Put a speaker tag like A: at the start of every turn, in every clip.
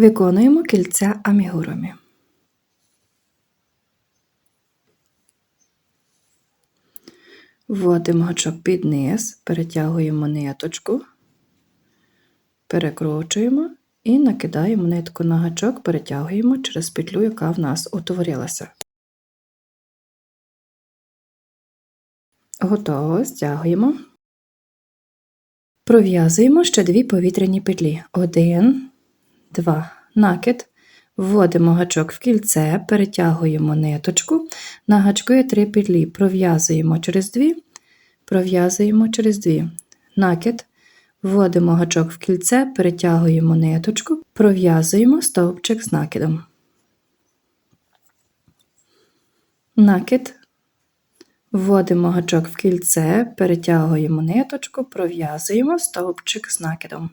A: Виконуємо кільця амігурумі. Вводимо гачок під низ, перетягуємо ниточку, перекручуємо і накидаємо нитку на гачок, перетягуємо через петлю, яка в нас утворилася. Готово, стягуємо. Пров'язуємо ще дві повітряні петлі. Один, два. Накид. Вводимо гачок в кільце, перетягуємо ниточку, на гачку є три петлі, пров'язуємо через дві, пров'язуємо через дві. Накид. Вводимо гачок в кільце, перетягуємо ниточку, пров'язуємо стовпчик з накидом. Накид. Вводимо гачок в кільце, перетягуємо ниточку, пров'язуємо стовпчик з накидом.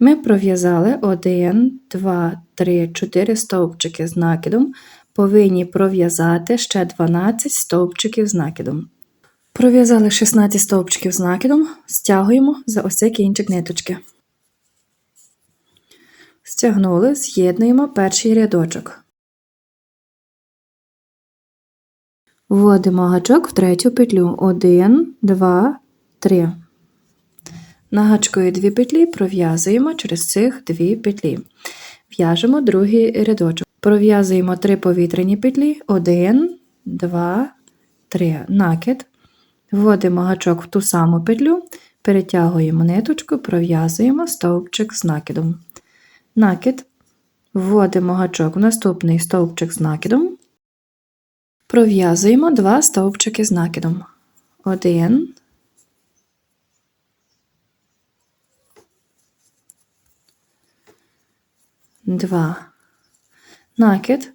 A: Ми пров'язали 1, 2, 3, 4 стовпчики з накидом, повинні пров'язати ще 12 стовпчиків з накидом. Пров'язали 16 стовпчиків з накидом, стягуємо за ось цей кінчик ниточки. Стягнули, з'єднуємо перший рядочок. Вводимо гачок в третю петлю. 1, 2, 3. Нагачкою дві петлі пров'язуємо через цих дві петлі. В'яжемо другий рядочок. Пров'язуємо три повітряні петлі. 1, 2, 3. Накид. Вводимо гачок в ту саму петлю, перетягуємо ниточку, пров'язуємо стовпчик з накидом. Накид. Вводимо гачок в наступний стовпчик з накидом. Пров'язуємо два стовпчики з накидом. Один. Два. Накид.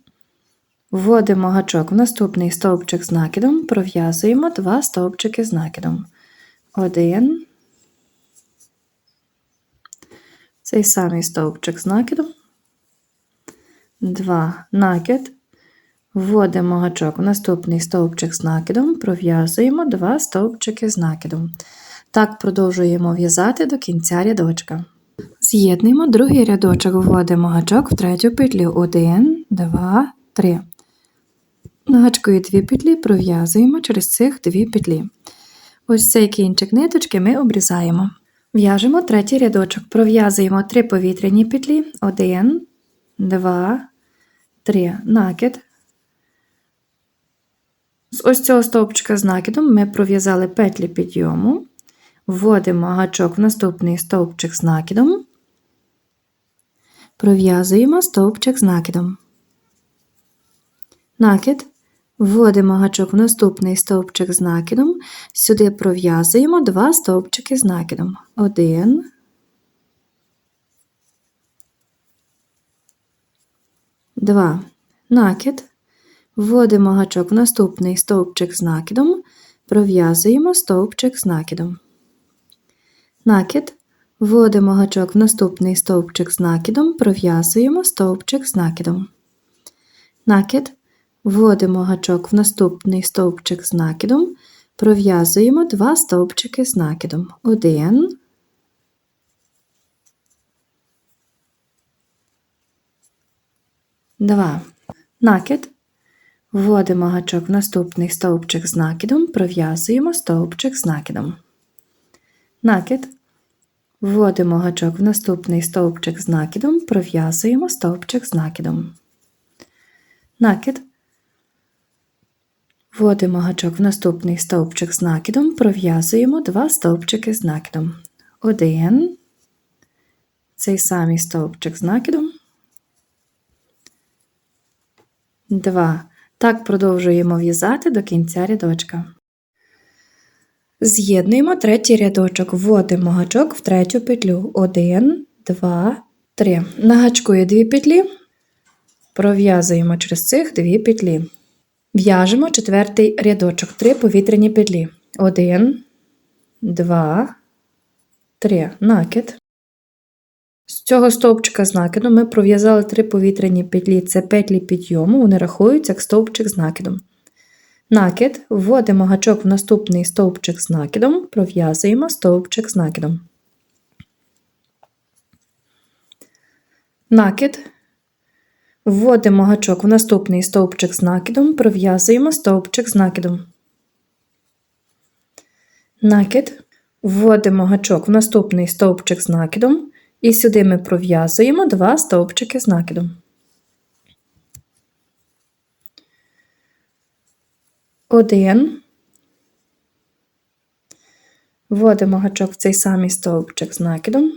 A: Вводимо гачок в наступний стовпчик з накидом, пров'язуємо два стовпчики з накидом. Один. Цей самий стовпчик з накидом. Два. Накид. Вводимо гачок в наступний стовпчик з накидом, пров'язуємо два стовпчики з накидом. Так продовжуємо в'язати до кінця рядочка. З'єднуємо другий рядочок, вводимо гачок в третю петлю. 1, 2, 3. На гачку є дві петлі, пров'язуємо через цих дві петлі. Ось цей кінчик ниточки ми обрізаємо. В'яжемо третій рядочок, пров'язуємо три повітряні петлі. 1, 2, 3. Накид. З ось цього стовпчика з накидом ми пров'язали петлі підйому, вводимо гачок в наступний стовпчик з накидом, пров'язуємо стовпчик з накидом. Накид. Вводимо гачок в наступний стовпчик з накидом, сюди пров'язуємо два стовпчики з накидом. Один. Два. Накид. Вводимо гачок в наступний стовпчик з накидом, пров'язуємо стовпчик з накидом. Накид. Вводимо гачок в наступний стовпчик з накидом, пров'язуємо стовпчик з накидом. Накид. Вводимо гачок в наступний стовпчик з накидом, пров'язуємо два стовпчики з накидом. Один. Два. Накид. Вводимо гачок в наступний стовпчик з накидом, пров'язуємо стовпчик з накидом. Накид. Вводимо гачок в наступний стовпчик з накидом, пров'язуємо стовпчик з накидом. Накид. Вводимо гачок в наступний стовпчик з накидом, пров'язуємо два стовпчики з накидом. Один. Цей самий стовпчик з накидом. Два. Так продовжуємо в'язати до кінця рядочка. З'єднуємо третій рядочок, вводимо гачок в третю петлю. 1, 2, 3. На гачку є дві петлі, пров'язуємо через цих дві петлі. В'яжемо четвертий рядочок, три повітряні петлі. 1, 2, 3. Накид. З цього стовпчика з накидом ми пров'язали три повітряні петлі, це петлі підйому, вони рахуються як стовпчик з накидом. Накид. Вводимо гачок в наступний стовпчик з накидом, пров'язуємо стовпчик з накидом. Накид. Вводимо гачок в наступний стовпчик з накидом, пров'язуємо стовпчик з накидом. Накид. Вводимо гачок в наступний стовпчик з накидом. І сюди ми пров'язуємо два стовпчики з накидом. Один. Вводимо гачок в цей самий стовпчик з накидом.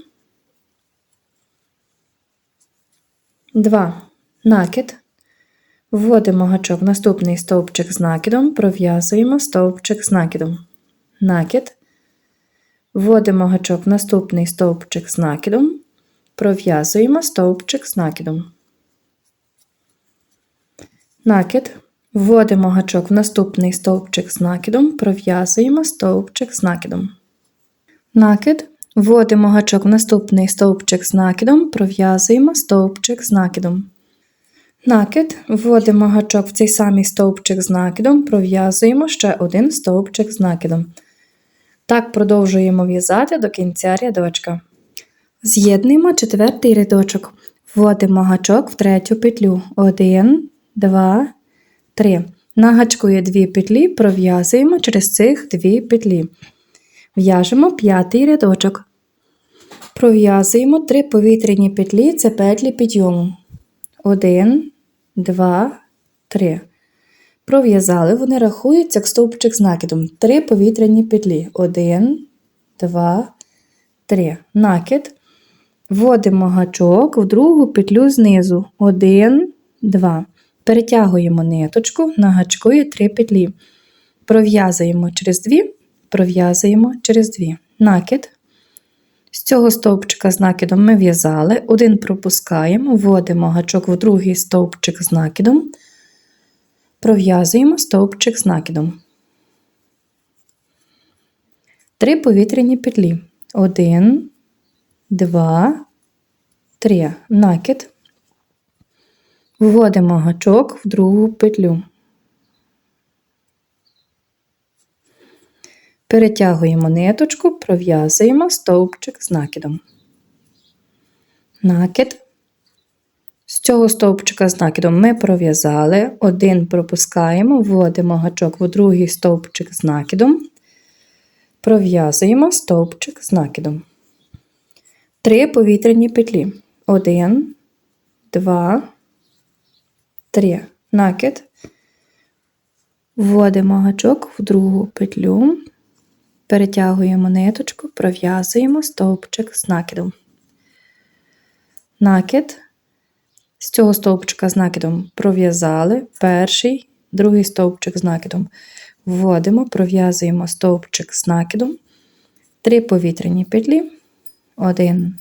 A: Два. Накид. Вводимо гачок в наступний стовпчик з накидом, пров'язуємо стовпчик з накидом. Накид. Вводимо гачок в наступний стовпчик з накидом, пров'язуємо стовпчик з накидом. Накид. Вводимо гачок в наступний стовпчик з накидом, пров'язуємо стовпчик з накидом. Накид. Вводимо гачок в наступний стовпчик з накидом, пров'язуємо стовпчик з накидом. Накид. Вводимо гачок в цей самий стовпчик з накидом, пров'язуємо ще один стовпчик з накидом. Так продовжуємо в'язати до кінця рядочка. З'єднуємо четвертий рядочок. Вводимо гачок в третю петлю. 1, 2, 3. На гачку є дві петлі, пров'язуємо через цих дві петлі. В'яжемо п'ятий рядочок. Пров'язуємо три повітряні петлі це петлі підйому. 1, 2, 3. Пров'язали, вони рахуються як стовпчик з накидом. Три повітряні петлі. 1, 2, 3. Накид. Вводимо гачок в другу петлю знизу. 1, 2. Перетягуємо ниточку, на гачку є 3 петлі. Пров'язуємо через 2, пров'язуємо через 2. Накид. З цього стовпчика з накидом ми в'язали, один пропускаємо, вводимо гачок в другий стовпчик з накидом, пров'язуємо стовпчик з накидом. Три повітряні петлі. Один, два, три. Накид. Вводимо гачок в другу петлю. Перетягуємо ниточку, пров'язуємо стовпчик з накидом. Накид. З цього стовпчика з накидом ми пров'язали, один пропускаємо, вводимо гачок в другий стовпчик з накидом, пров'язуємо стовпчик з накидом. Три повітряні петлі. Один, два, три. Накид. Вводимо гачок в другу петлю, перетягуємо ниточку, пров'язуємо стовпчик з накидом. Накид. З цього стовпчика з накидом пров'язали перший, другий стовпчик з накидом. Вводимо, пров'язуємо стовпчик з накидом, три повітряні петлі. Один,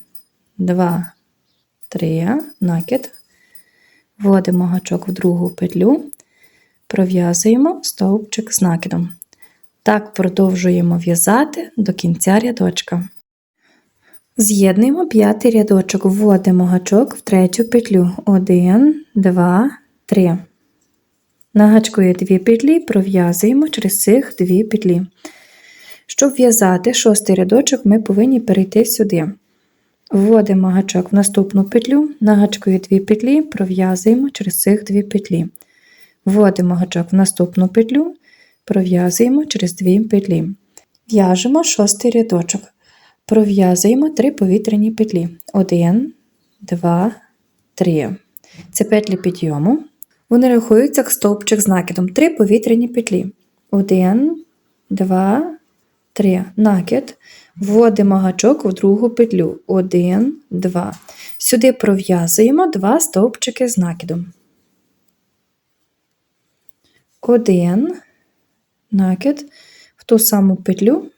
A: два, три, накид. Вводимо гачок в другу петлю, пров'язуємо стовпчик з накидом. Так продовжуємо в'язати до кінця рядочка. З'єднуємо п'ятий рядочок, вводимо гачок в третю петлю. 1, 2, 3. На гачку є дві петлі, пров'язуємо через цих дві петлі. Щоб в'язати шостий рядочок, ми повинні перейти сюди. Вводимо гачок в наступну петлю, на гачку дві петлі, пров'язуємо через цих дві петлі. Вводимо гачок в наступну петлю, пров'язуємо через дві петлі. В'яжемо шостий рядочок. Пров'язуємо три повітряні петлі. 1, 2, 3. Це петлі підйому. Вони рахуються як стовпчик з накидом. Три повітряні петлі. 1, 2, 3. Накид. Вводимо гачок в другу петлю. 1, 2. Сюди пров'язуємо два стовпчики з накидом. 1, накид в ту саму петлю.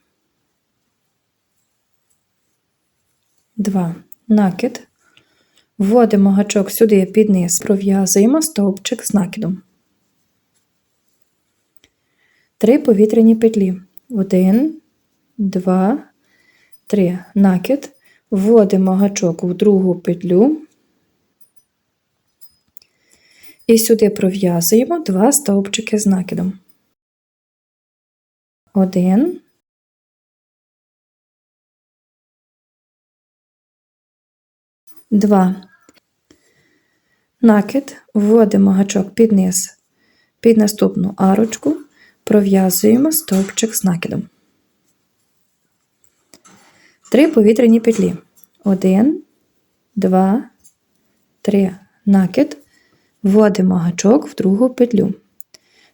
A: 2. Накид. Вводимо гачок сюди під низ, пров'язуємо стовпчик з накидом. 3 повітряні петлі. 1, 2, 3. Накид. Вводимо гачок в другу петлю. І сюди пров'язуємо два стовпчики з накидом. 1, Два. накид, вводимо гачок під низ, під наступну арочку, пров'язуємо стовпчик з накидом. Три повітряні петлі. Один, два, три. Накид. Вводимо гачок в другу петлю.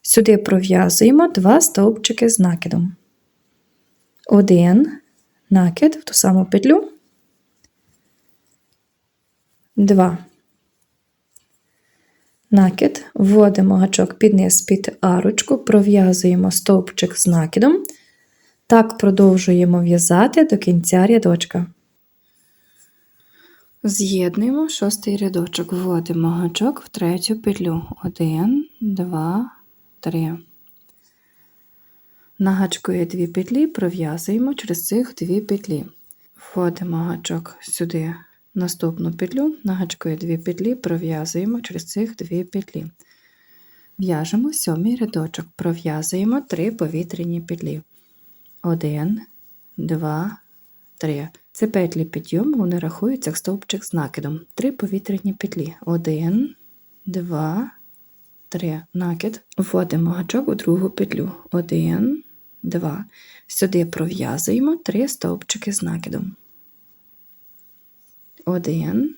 A: Сюди пров'язуємо два стовпчики з накидом. Один накид в ту саму петлю. Два. Накид. Вводимо гачок під низ під арочку, пров'язуємо стовпчик з накидом. Так продовжуємо в'язати до кінця рядочка. З'єднуємо шостий рядочок, вводимо гачок в третю петлю. Один, два, три. Нагачкою дві петлі, пров'язуємо через цих дві петлі. Вводимо гачок сюди наступну петлю, нагачкою дві петлі, пров'язуємо через цих дві петлі. В'яжемо сьомий рядочок, пров'язуємо три повітряні петлі. Один, два, три. Це петлі підйому, вони рахуються як стовпчик з накидом. Три повітряні петлі. Один, два, три. Накид. Вводимо гачок у другу петлю. Один, два. Сюди пров'язуємо три стовпчики з накидом. Один.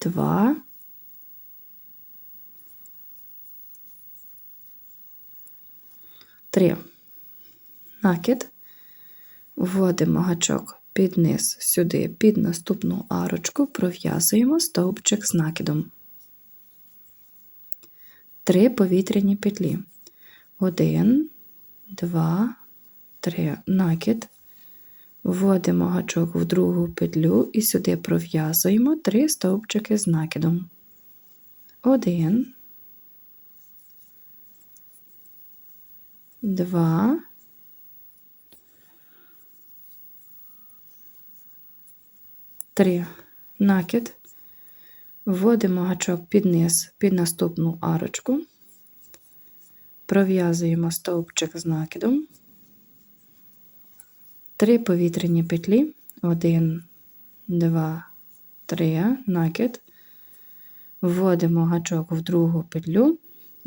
A: Два. Три. Накид. Вводимо гачок під низ сюди, під наступну арочку, пров'язуємо стовпчик з накидом. Три повітряні петлі. Один, два, три. Накид. Вводимо гачок в другу петлю і сюди пров'язуємо три стовпчики з накидом. Один, два, три. Накид. Вводимо гачок під низ, під наступну арочку, пров'язуємо стовпчик з накидом, три повітряні петлі, один, два, три, накид, вводимо гачок в другу петлю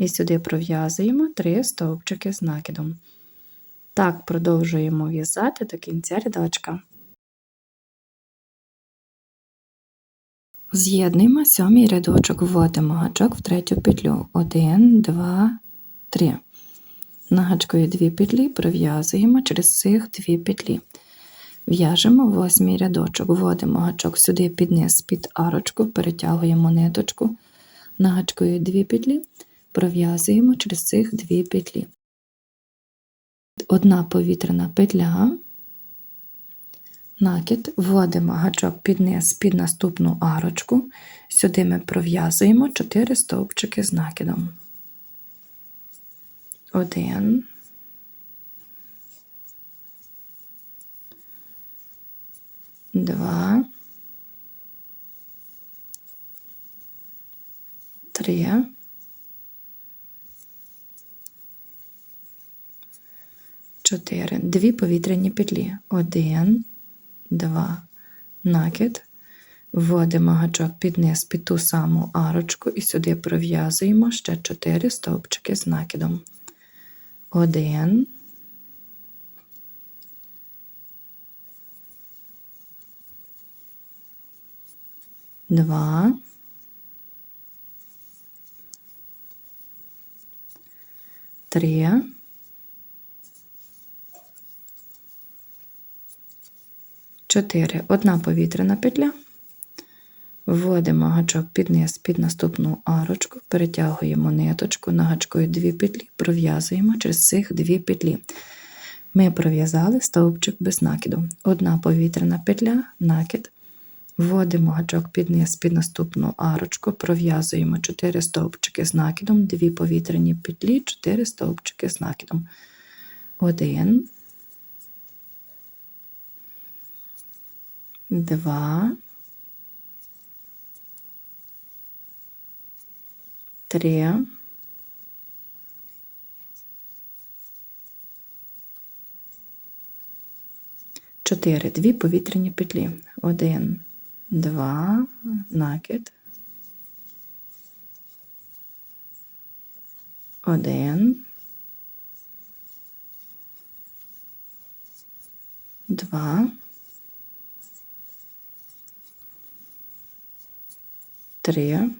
A: і сюди пров'язуємо три стовпчики з накидом. Так продовжуємо в'язати до кінця рядочка. З'єднуємо сьомий рядочок, вводимо гачок в третю петлю. Один, два, три. Нагачкою дві петлі пров'язуємо через цих дві петлі. В'яжемо восьмий рядочок, вводимо гачок сюди під низ, під арочку, перетягуємо ниточку, нагачкою дві петлі, пров'язуємо через цих дві петлі. Одна повітряна петля, накид, вводимо гачок під низ під наступну арочку, сюди ми пров'язуємо 4 стовпчики з накидом. Один. Два. Три. Чотири. Дві повітряні петлі. Один, два. Накид. Вводимо гачок під низ під ту саму арочку і сюди пров'язуємо ще 4 стовпчики з накидом. Один. Два. Три. Чотири. Одна повітряна петля. Вводимо гачок під низ під наступну арочку, перетягуємо ниточку, нагачкою дві петлі, пров'язуємо через цих дві петлі. Ми пров'язали стовпчик без накиду. Одна повітряна петля, накид. Вводимо гачок під низ під наступну арочку, пров'язуємо 4 стовпчики з накидом, дві повітряні петлі, 4 стовпчики з накидом. Один, два. три, 4. Дві повітряні петлі. 1, 2, накид. 1, 2, 3,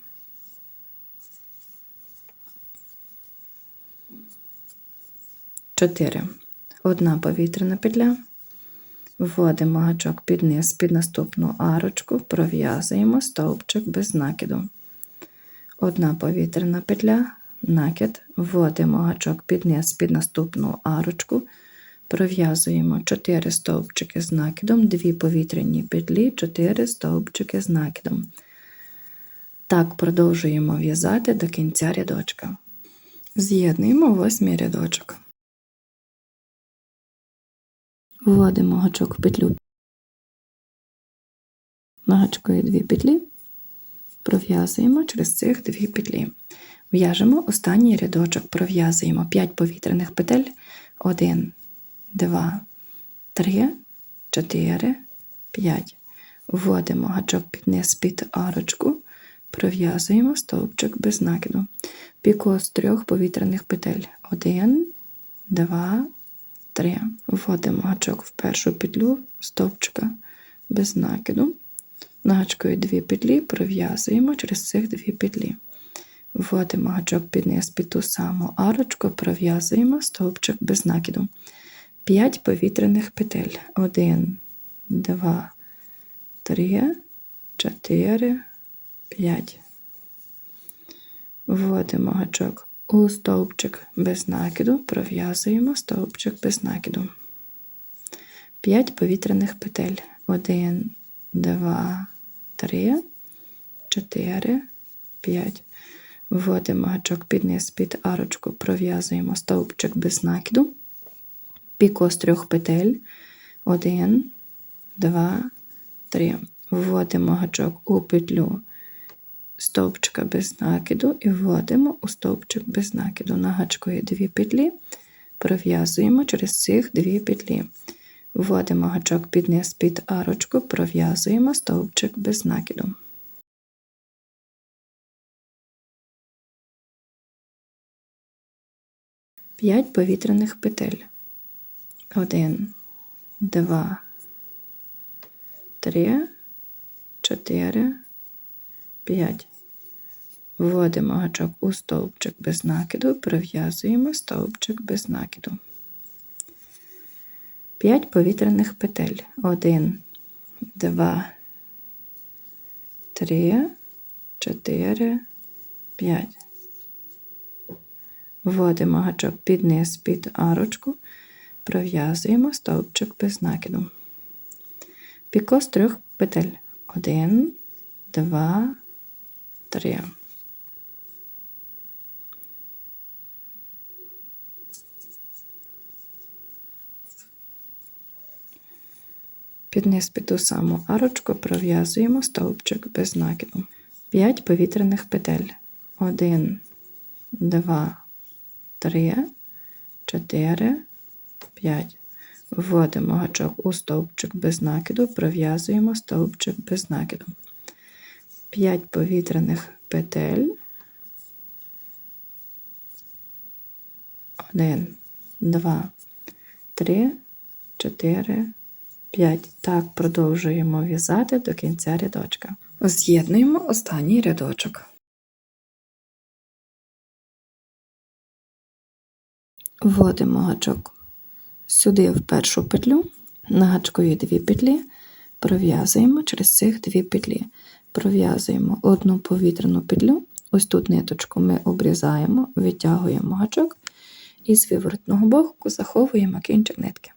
A: 4. Одна повітряна петля. Вводимо гачок під низ, під наступну арочку, пров'язуємо стовпчик без накиду. Одна повітряна петля, накид, вводимо гачок під низ, під наступну арочку, пров'язуємо 4 стовпчики з накидом, 2 повітряні петлі, 4 стовпчики з накидом. Так продовжуємо в'язати до кінця рядочка. З'єднуємо восьмий рядочок. Вводимо гачок в петлю. Нагачкою дві петлі, пров'язуємо через цих дві петлі. В'яжемо останній рядочок, пров'язуємо 5 повітряних петель. 1, 2, 3, 4, 5. Вводимо гачок під низ під арочку, пров'язуємо стовпчик без накиду. Піко з трьох повітряних петель. 1, 2, 3. Вводимо гачок в першу петлю стовпчика без накиду. Нагачкою дві петлі пров'язуємо через цих дві петлі. Вводимо гачок під низ під ту саму арочку, пров'язуємо стовпчик без накиду. 5 повітряних петель. 1, 2, 3, 4, 5. Вводимо гачок у стовпчик без накиду, пров'язуємо стовпчик без накиду. 5 повітряних петель. 1, 2, 3, 4, 5. Вводимо гачок під низ під арочку, пров'язуємо стовпчик без накиду. Піко з трьох петель. 1, 2, 3. Вводимо гачок у петлю стовпчика без накиду і вводимо у стовпчик без накиду. На гачкою дві петлі, пров'язуємо через цих дві петлі. Вводимо гачок під низ під арочку, пров'язуємо стовпчик без накиду. П'ять повітряних петель. Один, два, три, чотири, п'ять. Вводимо гачок у стовпчик без накиду, пров'язуємо стовпчик без накиду. 5 повітряних петель. 1, 2, 3, 4, 5. Вводимо гачок під низ під арочку, пров'язуємо стовпчик без накиду. Піко з трьох петель. 1, 2, 3. Під під ту саму арочку пров'язуємо стовпчик без накиду. 5 повітряних петель. 1, 2, 3, 4, 5. Вводимо гачок у стовпчик без накиду, пров'язуємо стовпчик без накиду. 5 повітряних петель. 1, 2, 3, 4, 5. Так продовжуємо в'язати до кінця рядочка. З'єднуємо останній рядочок. Вводимо гачок сюди в першу петлю, нагачкою дві петлі, пров'язуємо через цих дві петлі. Пров'язуємо одну повітряну петлю, ось тут ниточку ми обрізаємо, витягуємо гачок і з виворотного боку заховуємо кінчик нитки.